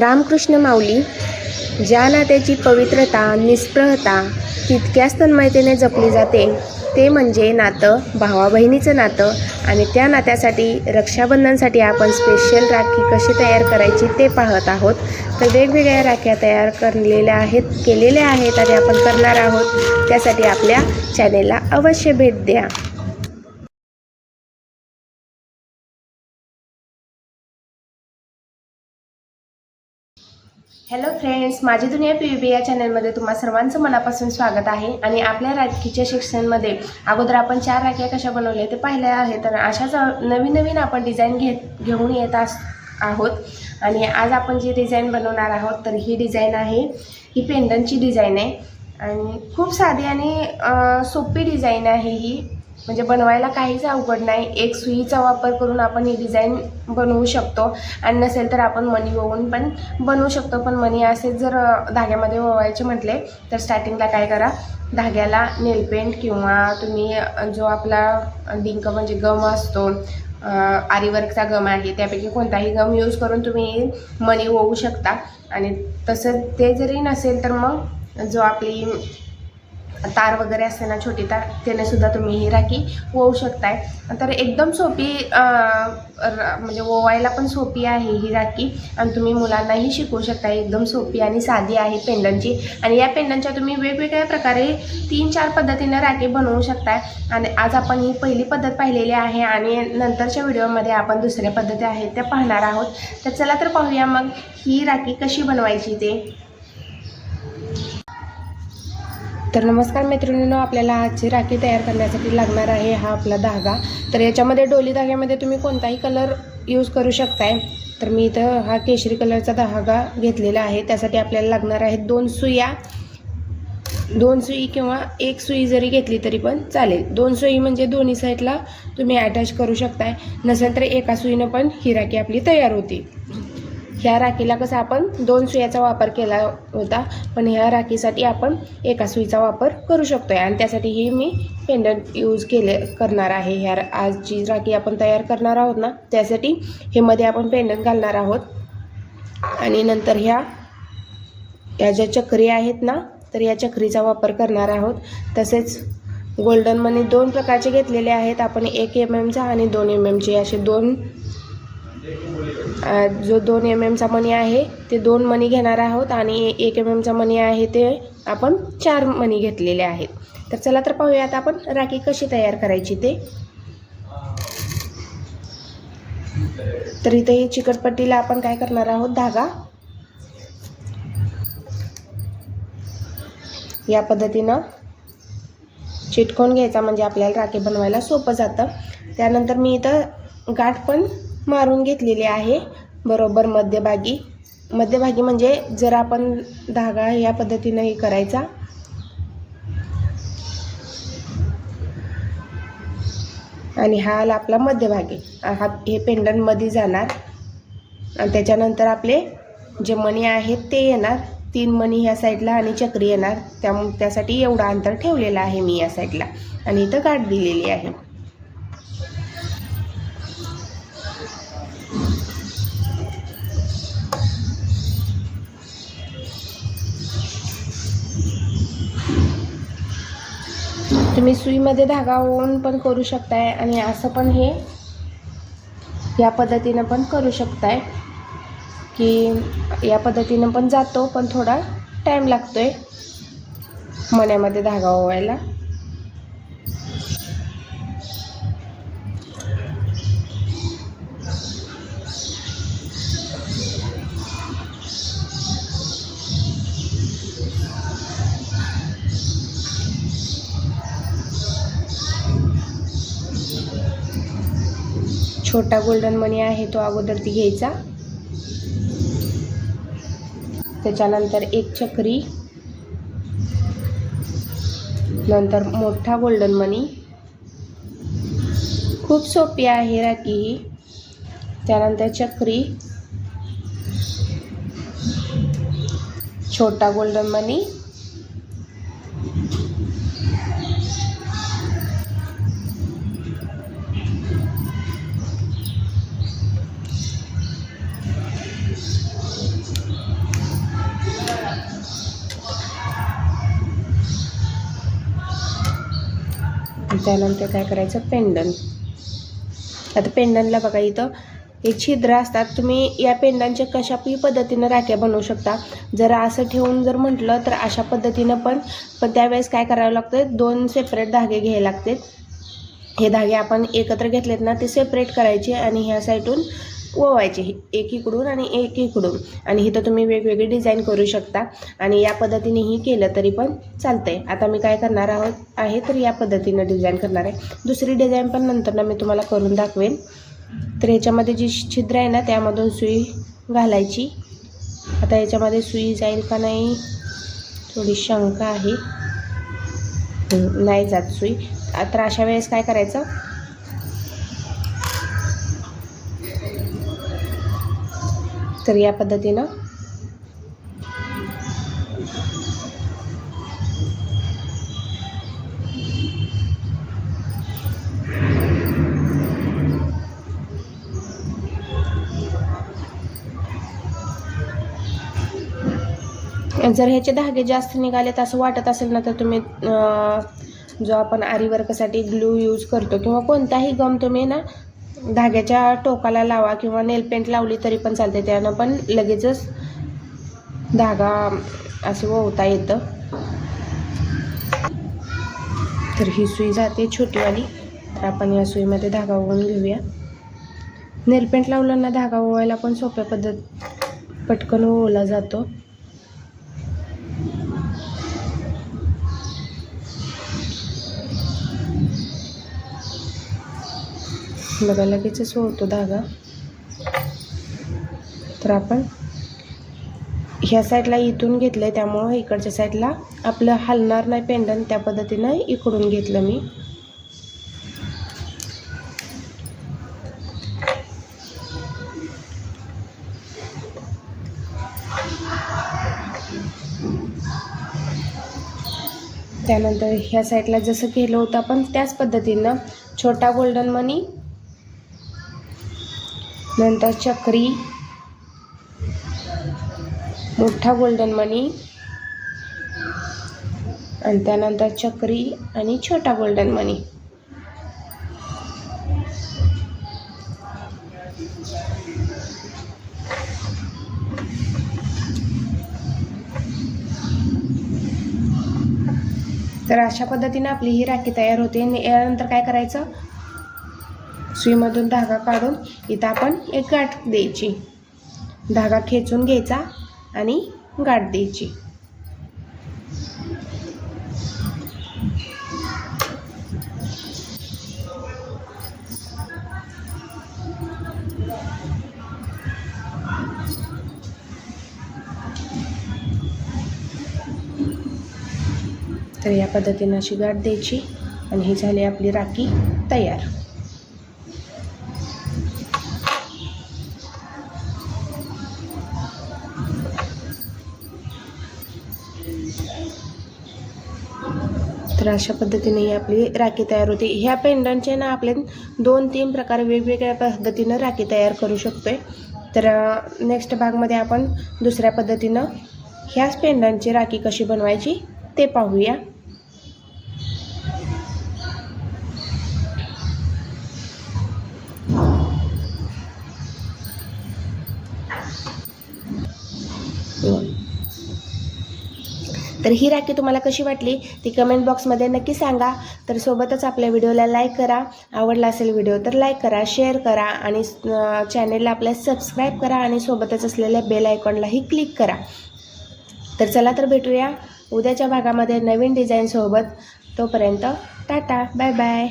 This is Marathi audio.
रामकृष्ण माऊली ज्या नात्याची पवित्रता निस्पृहता तितक्याच तन्मयतेने जपली जाते ते म्हणजे नातं भावा बहिणीचं नातं आणि त्या नात्यासाठी रक्षाबंधनसाठी आपण स्पेशल राखी कशी तयार करायची ते पाहत आहोत. तर वेगवेगळ्या राख्या तयार करलेल्या आहेत केलेल्या आहेत आणि आपण करणार आहोत. त्यासाठी आपल्या चॅनेलला अवश्य भेट द्या. हॅलो फ्रेंड्स माझी दुनिया पी बी या चॅनलमध्ये तुम्हा सर्वांचं मनापासून स्वागत आहे. आणि आपल्या राखीच्या शिक्षणमध्ये अगोदर आपण चार राख्या कशा बनवल्या ते पाहिल्या आहेत तर अशाच नवीन नवीन आपण डिझाईन घेत घेऊन येत आस आहोत. आणि आज आपण जी डिझाईन बनवणार आहोत तर ही डिझाईन आहे ही पेंडनची डिझाईन आहे. आणि खूप साधी आणि सोपी डिझाईन आहे ही. म्हणजे बनवायला काहीच अवघड नाही. एक सुईचा वापर करून आपण ही डिझाईन बनवू शकतो. आणि नसेल तर आपण मनी ओवून पण बनवू शकतो. पण मनी असेच जर धाग्यामध्ये ओवायचे म्हटले तर स्टार्टिंगला काय करा? धाग्याला नेलपेंट किंवा तुम्ही जो आपला डिंक म्हणजे गम असतो आरीवर्कचा गम आहे त्यापैकी कोणताही गम यूज करून तुम्ही मनी ओवू शकता. आणि तसं ते जरी नसेल तर मग जो आपली तार वगैरे असते ना छोटी तार त्याने सुद्धा तुम्ही ही राखी ओवू शकताय. तर एकदम सोपी म्हणजे ओवायला पण सोपी आहे ही राखी. आणि तुम्ही मुलांनाही शिकवू शकता एकदम सोपी आणि साधी आहे पेंडनची आणि या पेंडनच्या तुम्ही वेगवेगळ्या प्रकारे तीन चार पद्धतीनं राखी बनवू शकताय. आणि आज आपण ही पहिली पद्धत पाहिलेली आहे आणि नंतरच्या व्हिडिओमध्ये आपण दुसऱ्या पद्धती आहेत त्या पाहणार आहोत. तर चला तर पाहूया मग ही राखी कशी बनवायची ते. तर नमस्कार मैत्रिणींनो आपल्याला आजची राखी तयार करण्यासाठी लागणार आहे हा आपला धागा. तर याच्यामध्ये डोली धाग्यामध्ये तुम्ही कोणताही कलर यूज करू शकताय. तर मी इथं हा केशरी कलरचा धागा घेतलेला आहे. त्यासाठी आपल्याला लागणार आहेत दोन सुया दोन सुई किंवा एक सुई जरी घेतली तरी पण चालेल. दोन सुई म्हणजे दोन्ही साईडला तुम्ही अटॅच करू शकताय. नसेल तर एका सुईनं पण ही राखी आपली तयार होती. ह्या राखीला कसं आपण दोन सुयाचा वापर केला होता पण ह्या राखीसाठी आपण एका सुईचा वापर करू शकतो आहे आणि त्यासाठीही मी पेंडंट यूज केले करणार आहे. ह्या रा- आज जी राखी आपण तयार करणार आहोत ना त्यासाठी हे मध्ये आपण पेंडंट घालणार आहोत. आणि नंतर ह्या ह्या ज्या चक्री आहेत ना तर या चक्रीचा वापर करणार आहोत. तसेच गोल्डन मनी दोन प्रकारचे घेतलेले आहेत. आपण एक एम एमचा आणि दोन एम एमचे असे दोन जो दोन एम एमचा मनी आहे ते दोन मनी घेणार आहोत आणि एक एम एमचा मनी आहे ते आपण चार मनी घेतलेले आहेत. तर चला तर पाहूया आता आपण राखी कशी तयार करायची ते. तर इथे ही चिकटपट्टीला आपण काय करणार आहोत? धागा. या पद्धतीनं चिटकून घ्यायचा म्हणजे आपल्याला राखी बनवायला सोपं जातं. त्यानंतर मी इथं गाठ पण मारून घेतलेली आहे. बरोबर मध्यभागी. मध्यभागी म्हणजे जर आपण धागा या पद्धतीनं हे करायचा. आणि हा आला आपला मध्यभागी. हा हे पेंडनमध्ये जाणार. आणि त्याच्यानंतर आपले जे मणी आहेत ते येणार. तीन मणी ह्या साईडला आणि चक्री येणार. त्या त्यासाठी एवढं अंतर ठेवलेलं आहे मी या साईडला. आणि इथं गाठ दिलेली आहे. तुम्ही सुईमध्ये धागा होऊन पण करू शकताय आणि असं पण हे या पद्धतीनं पण करू शकताय की या पद्धतीनं पण जातो पण थोडा टाईम लागतो आहे मण्यामध्ये धागा ओवायला. छोटा गोल्डन मनी आहे तो अगोदर ती घ्यायचा. त्याच्यानंतर एक चक्री नंतर मोठा गोल्डन मनी खूप सोपी आहे राखी ही त्यानंतर चक्री छोटा गोल्डन मनी त्यानंतर काय करायचं? पेंडन. आता पेंडनला बघा इथं हे छिद्र असतात. तुम्ही या पेंडांच्या कशाही पद्धतीनं राख्या बनवू शकता? जर असं ठेवून जर म्हटलं तर अशा पद्धतीनं पण. पण त्यावेळेस काय करावं लागतं दोन सेपरेट धागे घ्यायला लागतात. हे धागे आपण एकत्र घेतलेत ना ते सेपरेट करायचे आणि ह्या साईडून ओवायचे. एक इकडून आणि एक इकडून आणि इथं तुम्ही वेगवेगळी डिझाईन करू शकता. आणि या पद्धतीनेही केलं तरी पण चालतंय. आता मी काय करणार आहोत आहे तर या पद्धतीनं डिझाईन करणार आहे. दुसरी डिझाईन पण नंतर ना मी तुम्हाला करून दाखवेन. तर ह्याच्यामध्ये जी छिद्र आहे ना त्यामधून सुई घालायची. आता याच्यामध्ये सुई जाईल का नाही? थोडी शंका आहे. नाही जात सुई. तर अशा वेळेस काय करायचं? तर या पद्धतीनं जर ह्याचे धागे जास्त निघालेत असं वाटत असेल ना तर तुम्ही जो आपण आरी वर्कसाठी ग्लू यूज करतो किंवा कोणताही गम तुम्ही ना धाग्याच्या टोकाला लावा किंवा नेल पेंट लावली तरी पण चालते त्यानं पण लगेचच धागा असं ओवता येतं. तर ही सुई जाते छोटीवाली. तर आपण या सुईमध्ये धागा ओवून घेऊया. नेल पेंट धागा ओवायला पण सोप्या पद्धत पटकन ओवला जातो. बघा लगेचच होतो धागा. तर आपण ह्या साईडला इथून घेतलं आहे त्यामुळं इकडच्या साईडला आपलं हलणार नाही पेंडन त्या पद्धतीनं इकडून घेतलं मी. त्यानंतर ह्या साईडला जसं केलं होतं आपण त्याच पद्धतीनं छोटा गोल्डन मनी नंतर चक्री. मोठा गोल्डन मनी आणि त्यानंतर चक्री आणि छोटा गोल्डन मनी तर अशा पद्धतीने आपली ही राखी तयार होते. आणि यानंतर काय करायचं? सुईमधून धागा काढून इथं आपण एक गाठ द्यायची. धागा खेचून घ्यायचा आणि गाठ द्यायची. तर या पद्धतीनं अशी गाठ द्यायची आणि ही झाली आपली राखी तयार. तर अशा पद्धतीने ही आपली राखी तयार होते. ह्या पेंडंटचे ना आपले दोन तीन प्रकार वेगवेगळ्या पद्धतीनं राखी तयार करू शकतो तर नेक्स्ट भागमध्ये आपण दुसऱ्या पद्धतीनं ह्याच पेंडंटची राखी कशी बनवायची ते पाहूया. तर ही राखी तुम्हाला कशी वाटली ती कमेंट बॉक्समध्ये नक्की सांगा. तर सोबतच आपल्या व्हिडिओला लाईक करा. आवडला असेल व्हिडिओ तर लाईक करा शेअर करा आणि चॅनेलला आपल्या सबस्क्राईब करा आणि सोबतच असलेल्या बेल आयकॉनलाही क्लिक करा. तर चला तर भेटूया उद्याच्या भागामध्ये नवीन डिझाईनसोबत तोपर्यंत टाटा बाय बाय